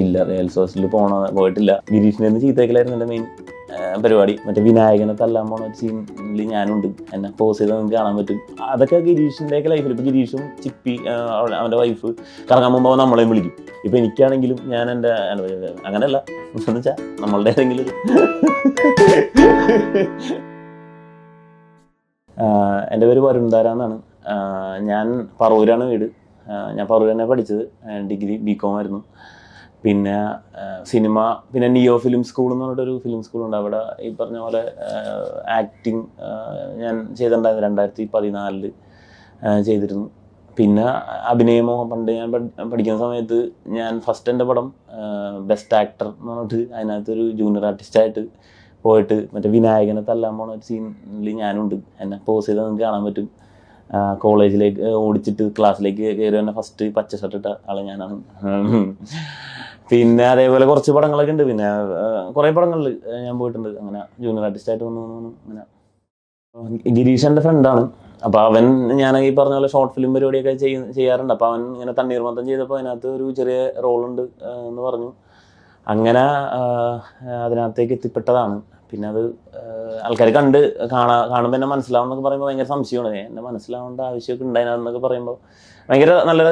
ഇല്ല റിയൽ സോഴ്സിൽ പോണ പോയിട്ടില്ല. ഗിരീഷിനെ ഒന്ന് ചീത്തേക്കലായിരുന്നു എന്റെ മെയിൻ പരിപാടി. മറ്റേ വിനായകനെ തല്ലാൻ പോണ സീനിൽ ഞാനുണ്ട്. എന്നെ പോസ് ചെയ്ത് നമുക്ക് കാണാൻ പറ്റും. അതൊക്കെ ഗിരീഷിന്റെ ഒക്കെ ലൈഫിൽ ഇപ്പം ഗിരീഷും ചിപ്പി അവന്റെ വൈഫ് കറങ്ങാൻ പോകുമ്പോൾ നമ്മളെയും വിളിക്കും. ഇപ്പം എനിക്കാണെങ്കിലും ഞാൻ എന്റെ അങ്ങനെയല്ല. എന്ന് വെച്ചാൽ നമ്മളുടെ ഏതെങ്കിലും എന്റെ പേര് വരുൺധാര എന്നാണ് ഞാൻ പറവൂരാണ് വീട്. ഞാൻ പറവൂർ പഠിച്ചത്. ഡിഗ്രി ബി കോം ആയിരുന്നു. പിന്നെ സിനിമ പിന്നെ നിയോ ഫിലിം സ്കൂൾ എന്ന് പറഞ്ഞിട്ടൊരു ഫിലിം സ്കൂളുണ്ട് അവിടെ ഈ പറഞ്ഞ പോലെ ആക്ടിങ് ഞാൻ ചെയ്തിട്ടുണ്ടായിരുന്നു രണ്ടായിരത്തി പതിനാലിൽ ചെയ്തിരുന്നു. പിന്നെ അഭിനയമോ പണ്ട് ഞാൻ പഠി- പഠിക്കുന്ന സമയത്ത് ഞാൻ ഫസ്റ്റ് എന്റെ പടം ബെസ്റ്റ് ആക്ടർ എന്ന് പറഞ്ഞിട്ട് അതിനകത്തൊരു ജൂനിയർ ആർട്ടിസ്റ്റായിട്ട് പോയിട്ട് മറ്റേ വിനായകനെ തല്ലാൻ പോണ ഒരു സീനിൽ ഞാനുണ്ട്. എന്നെ പോസ് ചെയ്താൽ നിങ്ങൾക്ക് കാണാൻ പറ്റും. കോളേജിലേക്ക് ഓടിച്ചിട്ട് ക്ലാസ്സിലേക്ക് കയറി തന്നെ ഫസ്റ്റ് പച്ച ഷർട്ട് ഇട്ട ആളെ ഞാനാണ്. പിന്നെ അതേപോലെ കുറച്ച് പടങ്ങളൊക്കെ ഉണ്ട്. പിന്നെ കുറെ പടങ്ങളിൽ ഞാൻ പോയിട്ടുണ്ട്. അങ്ങനെ ജൂനിയർ ആർട്ടിസ്റ്റ് ആയിട്ട് വന്നു വന്നു അങ്ങനെ. ഗിരീഷ് എന്റെ ഫ്രണ്ടാണ് അപ്പോൾ അവൻ ഞാൻ ഈ പറഞ്ഞ പോലെ ഷോർട്ട് ഫിലിം പരിപാടിയൊക്കെ ചെയ്യ ചെയ്യാറുണ്ട്. അപ്പോൾ അവൻ ഇങ്ങനെ തണ്ണീർമത്തം ചെയ്തപ്പോൾ അതിനകത്ത് ഒരു ചെറിയ റോളുണ്ട് എന്ന് പറഞ്ഞു. അങ്ങനെ അതിനകത്തേക്ക് എത്തിപ്പെട്ടതാണ്. പിന്നെ അത് ആൾക്കാർ കണ്ട് കാണാ കാണുമ്പോൾ എന്നെ മനസ്സിലാവുന്നൊക്കെ പറയുമ്പോൾ ഭയങ്കര സംശയമാണ്. എന്നെ മനസ്സിലാവേണ്ട ആവശ്യമൊക്കെ ഉണ്ടായിരുന്നൊക്കെ പറയുമ്പോൾ ഭയങ്കര നല്ല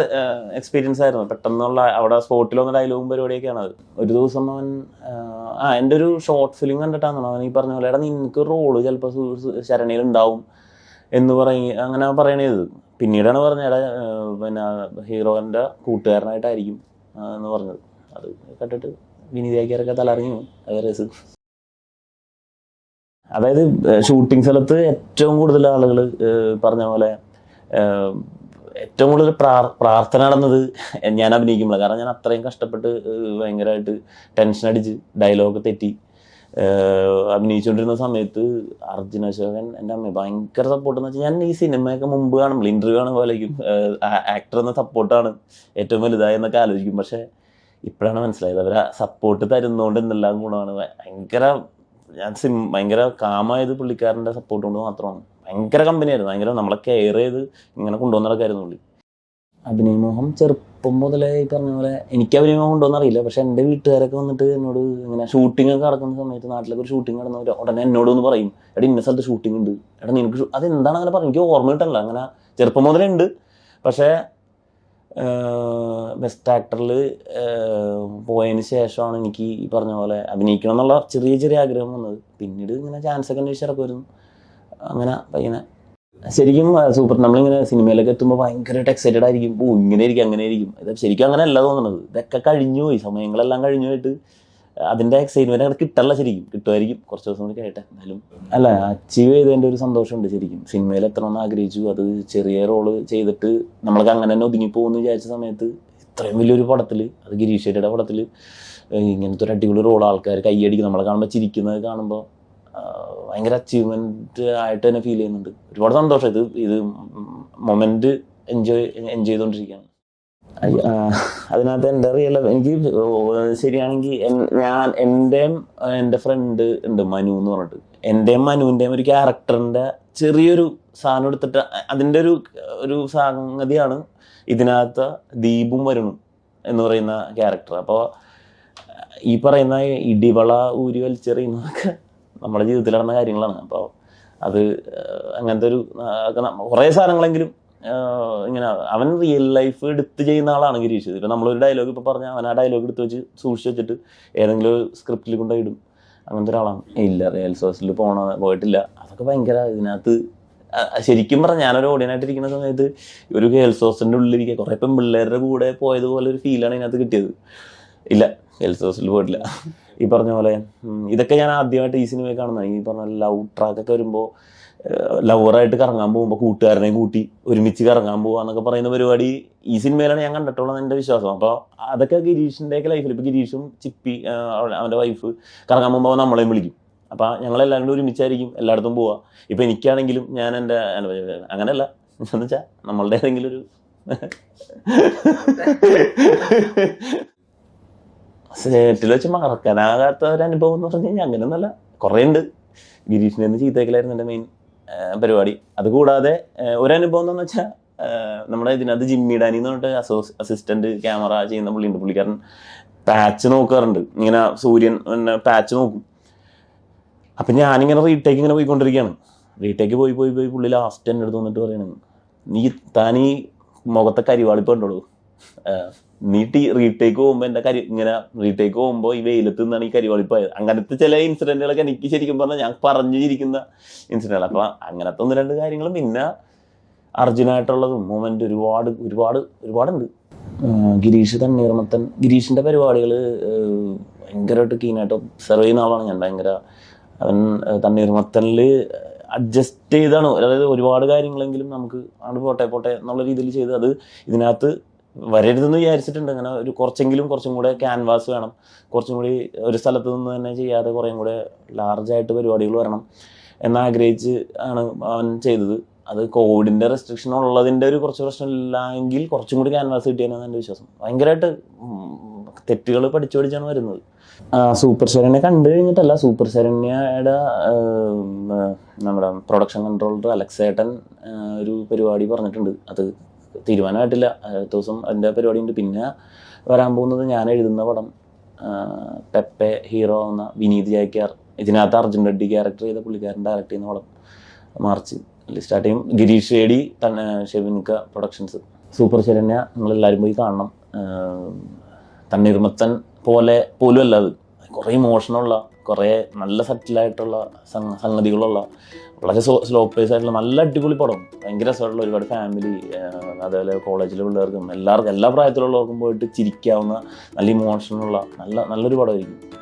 എക്സ്പീരിയൻസ് ആയിരുന്നു. പെട്ടെന്നുള്ള അവിടെ സ്പോട്ടിൽ വന്ന ഡയലോഗും പരിപാടിയൊക്കെയാണ് അത്. ഒരു ദിവസം അവൻ ആ, എന്റെ ഒരു ഷോർട്ട് ഫിലിം കണ്ടിട്ടാണ് അവൻ ഈ പറഞ്ഞ പോലെ എടാ നിനക്ക് റോൾ ചിലപ്പോൾ ശരണയിൽ ഉണ്ടാവും എന്ന് പറയ. അങ്ങനെ പറയണത് പിന്നീടാണ് പറഞ്ഞത് എടാ പിന്നെ ഹീറോന്റെ കൂട്ടുകാരനായിട്ടായിരിക്കും എന്ന് പറഞ്ഞത്. അത് കേട്ടിട്ട് വിനീതയാക്കിയാരൊക്കെ തലറിഞ്ഞു അത് അതായത് ഷൂട്ടിംഗ് സ്ഥലത്ത് ഏറ്റവും കൂടുതൽ ആളുകൾ പറഞ്ഞ പോലെ ഏറ്റവും കൂടുതൽ പ്രാർ പ്രാർത്ഥന നടന്നത് ഞാൻ അഭിനയിക്കുമ്പോൾ. കാരണം ഞാൻ അത്രയും കഷ്ടപ്പെട്ട് ഭയങ്കരമായിട്ട് ടെൻഷൻ അടിച്ച് ഡയലോഗ് തെറ്റി. അഭിനയിച്ചുകൊണ്ടിരുന്ന സമയത്ത് അർജുന അശോകൻ എന്റെ അമ്മ ഭയങ്കര സപ്പോർട്ട് എന്ന് വെച്ചാൽ ഞാൻ ഈ സിനിമയൊക്കെ മുമ്പ് കാണുമ്പോൾ ഇന്റർവ്യൂ കാണുമ്പോഴേക്കും ആക്ടർ എന്ന സപ്പോർട്ടാണ് ഏറ്റവും വലുതായെന്നൊക്കെ ആലോചിക്കും. പക്ഷേ ഇപ്പോഴാണ് മനസ്സിലായത് അവർ സപ്പോർട്ട് തരുന്നതുകൊണ്ട് എന്തെല്ലാം ഗുണമാണ്. ഭയങ്കര ഞാൻ സിം ഭയങ്കര കാമായത് പുള്ളിക്കാരന്റെ സപ്പോർട്ട് കൊണ്ട് മാത്രമാണ്. ഭയങ്കര കമ്പനിയായിരുന്നു ഭയങ്കര നമ്മളെ കെയർ ചെയ്ത് ഇങ്ങനെ കൊണ്ടുവന്ന ആൾക്കായിരുന്നു പുള്ളി. അഭിനയമോഹം ചെറുപ്പം മുതലേ ഈ പറഞ്ഞ പോലെ എനിക്ക് അഭിനയമോഹം ഉണ്ടോന്ന് അറിയില്ല. പക്ഷെ എന്റെ വീട്ടുകാരൊക്കെ വന്നിട്ട് എന്നോട് ഇങ്ങനെ ഷൂട്ടിംഗ് ഒക്കെ നടക്കുന്ന സമയത്ത് നാട്ടിലൊക്കെ ഒരു ഷൂട്ടിംഗ് നടന്നവർ ഉടനെ എന്നോട് ഒന്ന് പറയും എടാ ഇന്ന സ്ഥലത്ത് ഷൂട്ടിംഗ് ഉണ്ട്. എടാ നിനക്ക് അത് എന്താണ് അങ്ങനെ പറഞ്ഞു എനിക്ക് ഓർമ്മ കിട്ടല്ല അങ്ങനെ ചെറുപ്പം മുതലേ ഉണ്ട്. പക്ഷേ ബെസ്റ്റ് ആക്ടറിൽ പോയതിന് ശേഷമാണ് എനിക്ക് ഈ പറഞ്ഞ പോലെ അഭിനയിക്കണം എന്നുള്ള ചെറിയ ചെറിയ ആഗ്രഹം വന്നത്. പിന്നീട് ഇങ്ങനെ ചാൻസ് ഒക്കെ അന്വേഷിച്ചിറക്കി വരുന്നു അങ്ങനെ പയ്യനെ ശരിക്കും സൂപ്പർ. നമ്മളിങ്ങനെ സിനിമയിലൊക്കെ എത്തുമ്പോൾ ഭയങ്കരമായിട്ട് എക്സൈറ്റഡ് ആയിരിക്കും. ഓ ഇങ്ങനെ ഇരിക്കും അങ്ങനെ ഇരിക്കും ഇത് ശരിക്കും അങ്ങനെ അല്ല തോന്നുന്നത് ഇതൊക്കെ കഴിഞ്ഞു പോയി. സമയങ്ങളെല്ലാം കഴിഞ്ഞു പോയിട്ട് അതിന്റെ എക്സൈറ്റ്മെന്റ് അങ്ങനെ കിട്ടല്ല ശരിക്കും. കിട്ടുമായിരിക്കും. കുറച്ച് ദിവസം കൂടി കഴിയട്ടെ. എന്നാലും അല്ല അച്ചീവ് ചെയ്തതിന്റെ ഒരു സന്തോഷമുണ്ട് ശരിക്കും. സിനിമയിൽ എത്തണമെന്ന് ആഗ്രഹിച്ചു. അത് ചെറിയ റോൾ ചെയ്തിട്ട് നമ്മൾക്ക് അങ്ങനെ തന്നെ ഒതുങ്ങിപ്പോകുമെന്ന് വിചാരിച്ച സമയത്ത് ഇത്രയും വലിയൊരു പടത്തിൽ അത് ഗിരീഷ് ഷെട്ടിയുടെ പടത്തിൽ ഇങ്ങനത്തെ ഒരു അടിപൊളി റോൾ ആൾക്കാർ കൈയടിക്കും. നമ്മളെ കാണുമ്പോൾ ചിരിക്കുന്നത് കാണുമ്പോൾ ഭയങ്കര അച്ചീവ്മെന്റ് ആയിട്ട് തന്നെ ഫീൽ ചെയ്യുന്നുണ്ട്. ഒരുപാട് സന്തോഷം. ഇത് ഇത് മൊമെന്റ് എൻജോയ് എൻജോയ് ചെയ്തുകൊണ്ടിരിക്കുകയാണ് അതിനകത്ത് എന്റെ റിയൽ എനിക്ക് ശരിയാണെങ്കിൽ ഞാൻ എന്റെയും എന്റെ ഫ്രണ്ട് ഉണ്ട് മനു എന്ന് പറഞ്ഞിട്ട്. എന്റെയും മനുവിന്റെയും ഒരു ക്യാരക്ടറിന്റെ ചെറിയൊരു സാധനം എടുത്തിട്ട് അതിന്റെ ഒരു ഒരു സംഗതിയാണ് ഇതിനകത്ത് ദീപും വരുണും എന്ന് പറയുന്ന ക്യാരക്ടർ അപ്പോൾ ഈ പറയുന്ന ഇടിവള ഊരി വലിച്ചെറിയുന്നതൊക്കെ നമ്മുടെ ജീവിതത്തിൽ നടന്ന കാര്യങ്ങളാണ്. അപ്പോൾ അത് അങ്ങനത്തെ ഒരു കുറേ സാധനങ്ങളെങ്കിലും ഇങ്ങനെ അവൻ റിയൽ ലൈഫ് എടുത്ത് ചെയ്യുന്ന ആളാണ് ഗിരീഷ്. ഇപ്പം നമ്മളൊരു ഡയലോഗ് ഇപ്പോൾ പറഞ്ഞാൽ അവൻ ആ ഡയലോഗ് എടുത്ത് വെച്ച് സൂക്ഷിച്ച് വെച്ചിട്ട് ഏതെങ്കിലും സ്ക്രിപ്റ്റിൽ കൊണ്ടുപോയി ഇടും. അങ്ങനത്തെ ഒരാളാണ്. ഇല്ല റിയൽ സോഴ്സിൽ പോണ പോയിട്ടില്ല. അതൊക്കെ ഭയങ്കര ഇതിനകത്ത് ശരിക്കും പറഞ്ഞാൽ ഞാനൊരു ഓഡിയനായിട്ട് ഇരിക്കുന്ന സമയത്ത് ഒരു ഗേൾസ് ഹോസ്റ്റലിന്റെ ഉള്ളിലിരിക്കുക കുറേ പെൺപിള്ളേരുടെ കൂടെ പോയതുപോലെ ഒരു ഫീലാണ് ഇതിനകത്ത് കിട്ടിയത്. ഇല്ല ഗേൾസ് ഹോസ്റ്റലിൽ പോയിട്ടില്ല. ഈ പറഞ്ഞ പോലെ ഇതൊക്കെ ഞാൻ ആദ്യമായിട്ട് ഈ സിനിമയിൽ കാണുന്ന ഈ പറഞ്ഞ ലവ് ട്രാക്കൊക്കെ വരുമ്പോൾ ലവറായിട്ട് കറങ്ങാൻ പോകുമ്പോൾ കൂട്ടുകാരനെയും കൂട്ടി ഒരുമിച്ച് കറങ്ങാൻ പോകുക എന്നൊക്കെ പറയുന്ന പരിപാടി ഈ സിനിമയിലാണ് ഞാൻ കണ്ടിട്ടുള്ളത് എന്റെ വിശ്വാസം. അപ്പോൾ അതൊക്കെ ഗിരീഷിന്റെയൊക്കെ ലൈഫിൽ ഇപ്പോൾ ഗിരീഷും ചിപ്പി അവന്റെ വൈഫ് കറങ്ങാൻ പോകുമ്പോൾ നമ്മളെയും വിളിക്കും. അപ്പോൾ ഞങ്ങളെല്ലാവരും കൂടി ഒരുമിച്ചായിരിക്കും എല്ലായിടത്തും പോവുക ഇപ്പോൾ എനിക്കാണെങ്കിലും ഞാൻ എന്റെ അങ്ങനെയല്ല. എന്ന് വെച്ചാൽ നമ്മളുടെ ഏതെങ്കിലും ഒരു സെറ്റിൽ വെച്ച് മറക്കാനാകാത്ത ഒരു അനുഭവം എന്ന് പറഞ്ഞു കഴിഞ്ഞാൽ അങ്ങനെയൊന്നുമല്ല. കുറേ ഉണ്ട് ഗിരീഷിനെ നിന്ന് ചീത്തയ്ക്കലായിരുന്നു എന്റെ മെയിൻ പരിപാടി. അതുകൂടാതെ ഒരനുഭവം എന്ന് വെച്ചാൽ നമ്മുടെ ഇതിനകത്ത് ജിമ്മി ഡാനി എന്ന് പറഞ്ഞിട്ട് അസോസ് അസിസ്റ്റന്റ് ക്യാമറ ചെയ്യുന്ന പുള്ളിയുണ്ട്. പുള്ളിക്കാരൻ പാച്ച് നോക്കാറുണ്ട്. ഇങ്ങനെ സൂര്യൻ പാച്ച് നോക്കും. അപ്പം ഞാനിങ്ങനെ റീടേക്ക് ഇങ്ങനെ പോയിക്കൊണ്ടിരിക്കുകയാണ്. റീടേക്ക് പോയി പോയി പോയി പുള്ളി ലാസ്റ്റ് എന്റെ അടുത്ത് വന്നിട്ട് പറയണത് നീ താനീ മുഖത്തെ കരിവാളിപ്പ് കണ്ടോളൂ നീ ടീ റീടേക്ക് പോകുമ്പോൾ എന്റെ കരി ഇങ്ങനെ റീടേക്ക് പോകുമ്പോൾ ഈ വെയിലത്ത് നിന്നാണ് ഈ കരിവാളി പോയത്. അങ്ങനത്തെ ചില ഇൻസിഡന്റുകളൊക്കെ എനിക്ക് ശരിക്കും പറഞ്ഞാൽ ഞാൻ പറഞ്ഞിരിക്കുന്ന ഇൻസിഡന്റുകൾ അപ്പൊ അങ്ങനത്തെ ഒന്ന് രണ്ട് കാര്യങ്ങളും പിന്നെ അർജുനായിട്ടുള്ളതും മൊമെന്റ് ഒരുപാട് ഒരുപാട് ഒരുപാടുണ്ട്. ഗിരീഷ് തണ്ണീർമത്തൻ ഗിരീഷിന്റെ പരിപാടികൾ ഭയങ്കരമായിട്ട് കീനായിട്ട് ഒബ്സർവ് ചെയ്യുന്ന ആളാണ്. ഞാൻ ഭയങ്കര അവൻ തണ്ണീർമത്തനിൽ അഡ്ജസ്റ്റ് ചെയ്താണ്. അതായത് ഒരുപാട് കാര്യങ്ങളെങ്കിലും നമുക്ക് ആണ് പോട്ടെ പോട്ടെ എന്നുള്ള രീതിയിൽ ചെയ്ത് അത് ഇതിനകത്ത് വരരുതെന്ന് വിചാരിച്ചിട്ടുണ്ട്. അങ്ങനെ ഒരു കുറച്ചെങ്കിലും കുറച്ചും കൂടെ ക്യാൻവാസ് വേണം. കുറച്ചും കൂടി ഒരു സ്ഥലത്ത് നിന്ന് തന്നെ ചെയ്യാതെ കുറേം കൂടെ ലാർജായിട്ട് പരിപാടികൾ വരണം എന്നാഗ്രഹിച്ച് ആണ് അവൻ ചെയ്തത്. അത് കോവിഡിന്റെ റെസ്ട്രിക്ഷൻ ഉള്ളതിന്റെ ഒരു കുറച്ച് പ്രശ്നം ഇല്ലെങ്കിൽ കുറച്ചും കൂടി ക്യാൻവാസ് കിട്ടിയെന്നാണ് എന്റെ വിശ്വാസം. ഭയങ്കരമായിട്ട് തെറ്റുകൾ പഠിച്ചു പഠിച്ചാണ് വരുന്നത്. സൂപ്പർ ശരണ്യ കണ്ടു കഴിഞ്ഞിട്ടല്ല സൂപ്പർ ശരണ്യയുടെ നമ്മുടെ പ്രൊഡക്ഷൻ കൺട്രോളർ അലക്സേട്ടൻ ഒരു പരിപാടി പറഞ്ഞിട്ടുണ്ട്. അത് തീരുമാനമായിട്ടില്ല. അടുത്ത ദിവസം അതിന്റെ പരിപാടി ഉണ്ട്. പിന്നെ വരാൻ പോകുന്നത് ഞാൻ എഴുതുന്ന പടം പെപ്പെ ഹീറോ എന്ന വിനീത് ജയക്കാർ ഇതിനകത്ത് അർജുൻ റെഡ്ഡി ക്യാരക്ടർ ചെയ്ത പുള്ളിക്കാരൻ ഡയറക്റ്റ് ചെയ്യുന്ന പടം മാർച്ച് സ്റ്റാർട്ട് ചെയ്യും. ഗിരീഷ് ഏടി തന്നെ ഷെവിൻക പ്രൊഡക്ഷൻസ് സൂപ്പർ ശരണ്യ നിങ്ങളെല്ലാവരും പോയി കാണണം. തണ്ണീർമത്തൻ പോലെ പോലും അല്ല അത്. കുറേ ഇമോഷനുള്ള കുറേ നല്ല സെറ്റിലായിട്ടുള്ള സംഗ സംഗതികളുള്ള വളരെ സ്ലോ പേസ് ആയിട്ടുള്ള നല്ല അടിപൊളി പടം. ഭയങ്കര രസമായിട്ടുള്ള ഒരുപാട് ഫാമിലി അതേപോലെ കോളേജിലെ പിള്ളേർക്കും എല്ലാവർക്കും എല്ലാ പ്രായത്തിലുള്ളവർക്കും പോയിട്ട് ചിരിക്കാവുന്ന നല്ല ഇമോഷനുള്ള നല്ല നല്ലൊരു പടമായിരിക്കും.